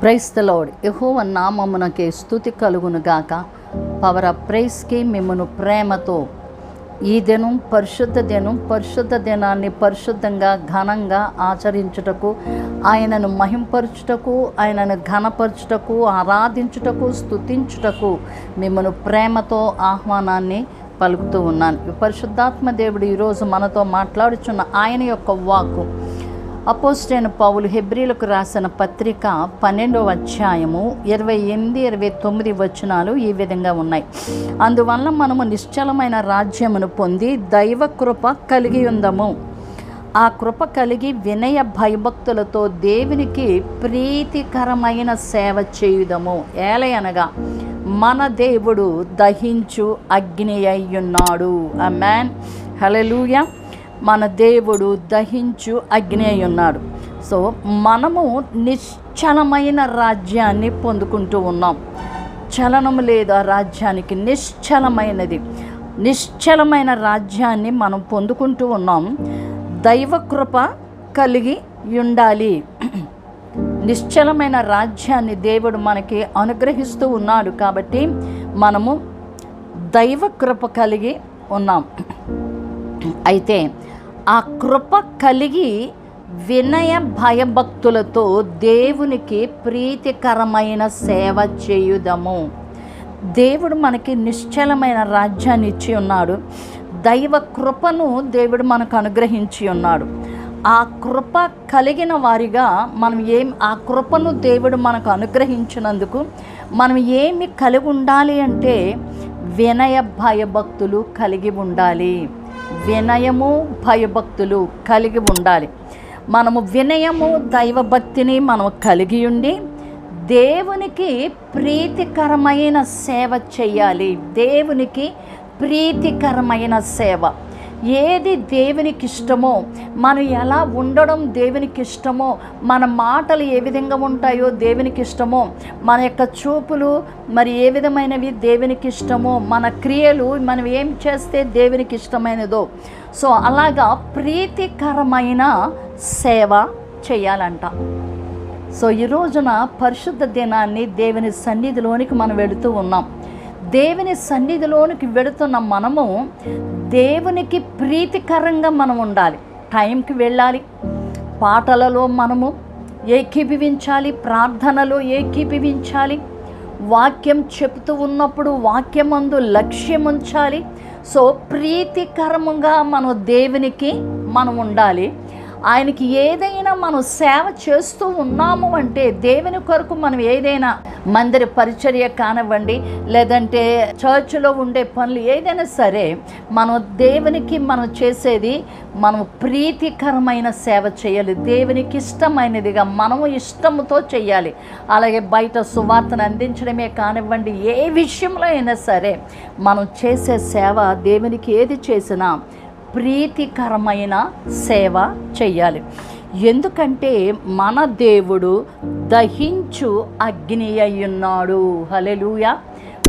ప్రైస్తలోడ్ యహోవ నామమునకే స్థుతి కలుగును గాక. పవర్ ఆఫ్ ప్రైస్కి మిమ్మను ప్రేమతో ఈ దినం పరిశుద్ధ దినం పరిశుద్ధ దినాన్ని పరిశుద్ధంగా ఘనంగా ఆచరించుటకు ఆయనను మహింపరచుటకు ఆయనను ఘనపరచుటకు ఆరాధించుటకు స్థుతించుటకు మిమ్మను ప్రేమతో ఆహ్వానాన్ని పలుకుతూ ఉన్నాను. పరిశుద్ధాత్మ దేవుడు ఈరోజు మనతో మాట్లాడుచున్న ఆయన యొక్క వాక్కు అపోస్టైన పౌలు హెబ్రిలకు రాసిన పత్రిక పన్నెండవ అధ్యాయము ఇరవై ఎనిమిది ఇరవై తొమ్మిది వచనాలు ఈ విధంగా ఉన్నాయి. అందువల్ల మనము నిశ్చలమైన రాజ్యమును పొంది దైవ కృప కలిగి ఉందము. ఆ కృప కలిగి వినయ భయభక్తులతో దేవునికి ప్రీతికరమైన సేవ చేయుదము. ఏలయనగా మన దేవుడు దహించు అగ్ని అయ్యున్నాడు. ఆ మ్యాన్ హలెలూయా మన దేవుడు దహించు అగ్ని అయి ఉన్నాడు. సో మనము నిశ్చలమైన రాజ్యాన్ని పొందుకుంటూ ఉన్నాం. చలనం లేదు ఆ రాజ్యానికి నిశ్చలమైనది. నిశ్చలమైన రాజ్యాన్ని మనం పొందుకుంటూ ఉన్నాం. దైవకృప కలిగి ఉండాలి. నిశ్చలమైన రాజ్యాన్ని దేవుడు మనకి అనుగ్రహిస్తూ ఉన్నాడు కాబట్టి మనము దైవ కృప కలిగి ఉన్నాం. అయితే ఆ కృప కలిగి వినయ భయభక్తులతో దేవునికి ప్రీతికరమైన సేవ చేయుదము. దేవుడు మనకి నిశ్చలమైన రాజ్యాన్ని ఇచ్చి ఉన్నాడు. దైవ కృపను దేవుడు మనకు అనుగ్రహించి ఉన్నాడు. ఆ కృప కలిగిన వారిగా మనం ఏం ఆ కృపను దేవుడు మనకు అనుగ్రహించినందుకు మనం ఏమి కలిగి ఉండాలి అంటే వినయ భయభక్తులు కలిగి ఉండాలి. వినయము భయభక్తులు కలిగి ఉండాలి. మనము వినయము దైవభక్తిని మనము కలిగి ఉండి దేవునికి ప్రీతికరమైన సేవ చేయాలి. దేవునికి ప్రీతికరమైన సేవ. ఏది దేవునికి ఇష్టమో మనం ఎలా ఉండడం దేవునికి ఇష్టమో మన మాటలు ఏ విధంగా ఉంటాయో దేవునికి ఇష్టమో మన యొక్క చూపులు మరి ఏ విధమైనవి దేవునికి ఇష్టమో మన క్రియలు మనం ఏం చేస్తే దేవునికి ఇష్టమైనదో సో అలాగా ప్రీతికరమైన సేవ చేయాలంట. సో ఈ రోజున పరిశుద్ధ దినాన్ని దేవుని సన్నిధిలోనికి మనం వెళుతూ ఉన్నాం. దేవుని సన్నిధిలోనికి వెళుతున్న మనము దేవునికి ప్రీతికరంగా మనం ఉండాలి. టైంకి వెళ్ళాలి పాటలలో మనము ఏకీభవించాలి ప్రార్థనలో ఏకీభవించాలి వాక్యం చెబుతూ ఉన్నప్పుడు వాక్యమందు లక్ష్యం ఉంచాలి. సో ప్రీతికరముగా మనం దేవునికి మనం ఉండాలి. ఆయనకి ఏదైనా మనం సేవ చేస్తూ ఉన్నాము అంటే దేవుని కొరకు మనం ఏదైనా మందిర పరిచర్య కానివ్వండి లేదంటే చర్చిలో ఉండే పనులు ఏదైనా సరే మనం దేవునికి మనం చేసేది మనం ప్రీతికరమైన సేవ చేయాలి. దేవునికి ఇష్టమైనదిగా మనము ఇష్టముతో చేయాలి. అలాగే బయట సువార్తను అందించడమే కానివ్వండి ఏ విషయంలో అయినా సరే మనం చేసే సేవ దేవునికి ఏది చేసినా ప్రీతికరమైన సేవ చెయ్యాలి ఎందుకంటే మన దేవుడు దహించు అగ్ని అయ్యున్నాడు హలెలూయ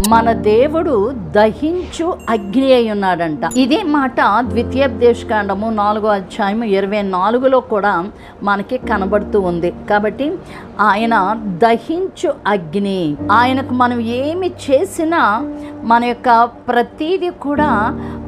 మన దేవుడు దహించు అగ్ని అయి ఉన్నాడంట. ఇదే మాట ద్వితీయోపదేశకాండము నాలుగో అధ్యాయం ఇరవై నాలుగులో కూడా మనకి కనబడుతూ ఉంది. కాబట్టి ఆయన దహించు అగ్ని. ఆయనకు మనం ఏమి చేసినా మన యొక్క ప్రతీది కూడా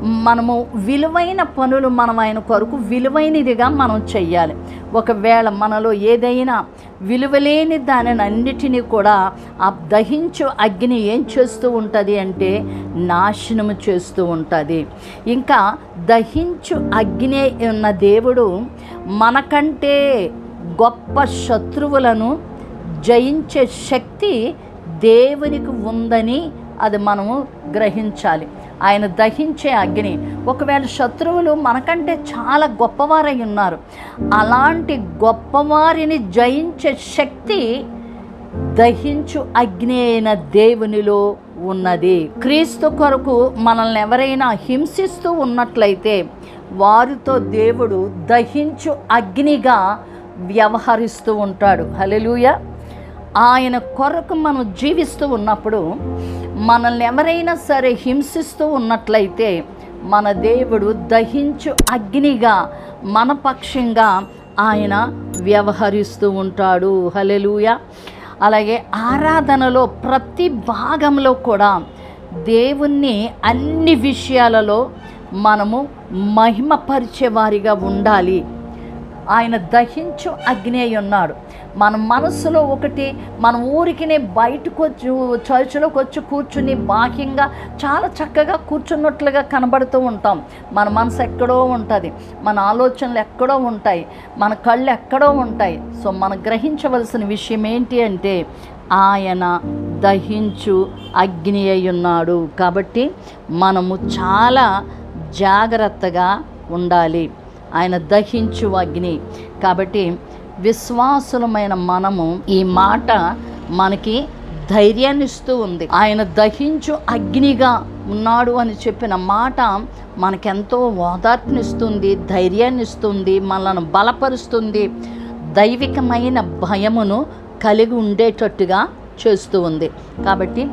మనము విలువైన పనులు మనం ఆయన కొరకు విలువైనదిగా మనం చెయ్యాలి. ఒకవేళ మనలో ఏదైనా విలువలేని దానిని అన్నిటినీ కూడా ఆ దహించు అగ్ని ఏం చేస్తూ ఉంటుంది అంటే నాశనము చేస్తూ ఉంటుంది. ఇంకా దహించు అగ్ని ఉన్న దేవుడు మనకంటే గొప్ప శత్రువులను జయించే శక్తి దేవునికి ఉందని అది మనము గ్రహించాలి. ఆయన దహించే అగ్ని. ఒకవేళ శత్రువులు మనకంటే చాలా గొప్పవారై ఉన్నారు. అలాంటి గొప్పవారిని జయించే శక్తి దహించు అగ్ని అయిన దేవునిలో ఉన్నది. క్రీస్తు కొరకు మనల్ని ఎవరైనా హింసిస్తూ ఉన్నట్లయితే వారితో దేవుడు దహించు అగ్నిగా వ్యవహరిస్తూ ఉంటాడు. హలెలూయ ఆయన కొరకు మనం జీవిస్తూ ఉన్నప్పుడు మనల్ని ఎవరైనా సరే హింసిస్తూ ఉన్నట్లయితే మన దేవుడు దహించు అగ్నిగా మన పక్షంగా ఆయన వ్యవహరిస్తూ ఉంటాడు. హలెలూయ అలాగే ఆరాధనలో ప్రతి భాగంలో కూడా దేవుణ్ణి అన్ని విషయాలలో మనము మహిమపరిచేవారిగా ఉండాలి. ఆయన దహించు అగ్ని అయి ఉన్నాడు. మన మనసులో ఒకటి మన ఊరికినే బయటకు వచ్చి చర్చిలోకి వచ్చి కూర్చుని బాహ్యంగా చాలా చక్కగా కూర్చున్నట్లుగా కనబడుతూ ఉంటాం. మన మనసు ఎక్కడో ఉంటుంది మన ఆలోచనలు ఎక్కడో ఉంటాయి మన కళ్ళు ఎక్కడో ఉంటాయి. సో మనం గ్రహించవలసిన విషయం ఏంటి అంటే ఆయన దహించు అగ్ని అయి ఉన్నాడు. కాబట్టి మనము చాలా జాగ్రత్తగా ఉండాలి. ఆయన దహించు అగ్ని. కాబట్టి విశ్వాసులమైన మనము ఈ మాట మనకి ధైర్యాన్ని ఇస్తూ ఉంది. ఆయన దహించు అగ్నిగా ఉన్నాడు అని చెప్పిన మాట మనకెంతో ఓదార్పునిస్తుంది ధైర్యాన్ని ఇస్తుంది మనల్ని బలపరుస్తుంది దైవికమైన భయమును కలిగి ఉండేటట్టుగా చేస్తూ ఉంది. కాబట్టి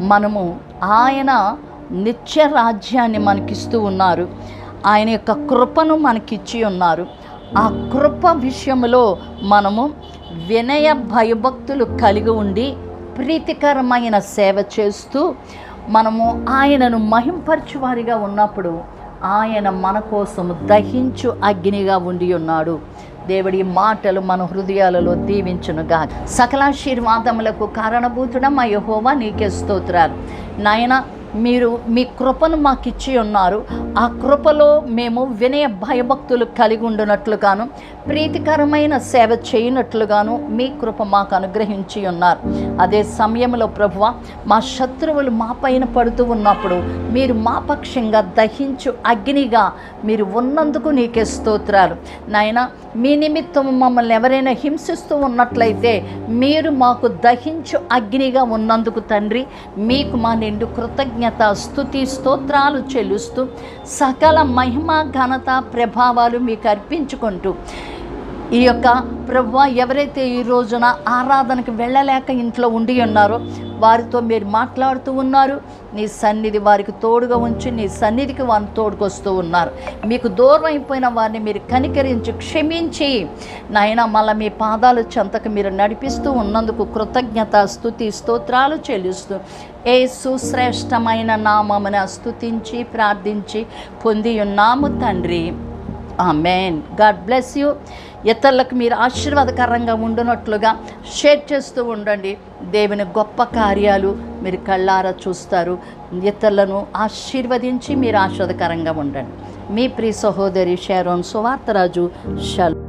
మనము ఆయన నిత్య రాజ్యాన్ని మనకిస్తూ ఉన్నారు. ఆయన యొక్క కృపను మనకిచ్చి ఉన్నారు. ఆ కృప విషయంలో మనము వినయ భయభక్తులు కలిగి ఉండి ప్రీతికరమైన సేవ చేస్తూ మనము ఆయనను మహింపరచువారిగా ఉన్నప్పుడు ఆయన మన కోసం దహించు అగ్నిగా ఉండి ఉన్నాడు. దేవుడి మాటలు మన హృదయాలలో దీవించునుగా సకలాశీర్వాదములకు కారణభూతుడ మా యహోవా నీకే స్తోత్రాలు. నాయన మీరు మీ కృపను మాకు ఇచ్చి ఉన్నారు. ఆ కృపలో మేము వినయ భయభక్తులు కలిగి ఉండునట్లుగాను ప్రీతికరమైన సేవ చేయనట్లుగాను మీ కృప మాకు అనుగ్రహించి ఉన్నారు. అదే సమయంలో ప్రభువ మా శత్రువులు మా పైన పడుతూ ఉన్నప్పుడు మీరు మా పక్షంగా దహించు అగ్నిగా మీరు ఉన్నందుకు నీకే స్తోత్రాలు. నాయన మీ నిమిత్తం మమ్మల్ని ఎవరైనా హింసిస్తూ ఉన్నట్లయితే మీరు మాకు దహించు అగ్నిగా ఉన్నందుకు తండ్రి మీకు మా నిండు కృతజ్ఞత స్థుతి స్తోత్రాలు చెల్లిస్తూ సకల మహిమ ఘనత ప్రభావాలు మీకు అర్పించుకుంటూ ఈ యొక్క ప్రభు ఎవరైతే ఈ రోజున ఆరాధనకు వెళ్ళలేక ఇంట్లో ఉండి ఉన్నారో వారితో మీరు మాట్లాడుతూ ఉన్నారు. నీ సన్నిధి వారికి తోడుగా ఉంచి. నీ సన్నిధికి వారిని తోడుకొస్తూ ఉన్నారు. మీకు దూరం అయిపోయిన వారిని మీరు కనికరించి క్షమించి. నాయన మళ్ళీ మీ పాదాలు చెంతకు మీరు నడిపిస్తూ ఉన్నందుకు కృతజ్ఞత స్థుతి స్తోత్రాలు చెల్లిస్తూ ఏ సుశ్రేష్టమైన నామమున స్థుతించి ప్రార్థించి పొంది ఉన్నాము తండ్రి. ఆమెన్. God bless you. ఇతరులకు మీరు ఆశీర్వాదకరంగా ఉండునట్లుగా షేర్ చేస్తూ ఉండండి. దేవుని గొప్ప కార్యాలు మీరు కళ్ళారా చూస్తారు. ఇతరులను ఆశీర్వదించి మీరు ఆశీర్వాదకరంగా ఉండండి. మీ ప్రియ సహోదరి షారోన్ సువార్తరాజు షల్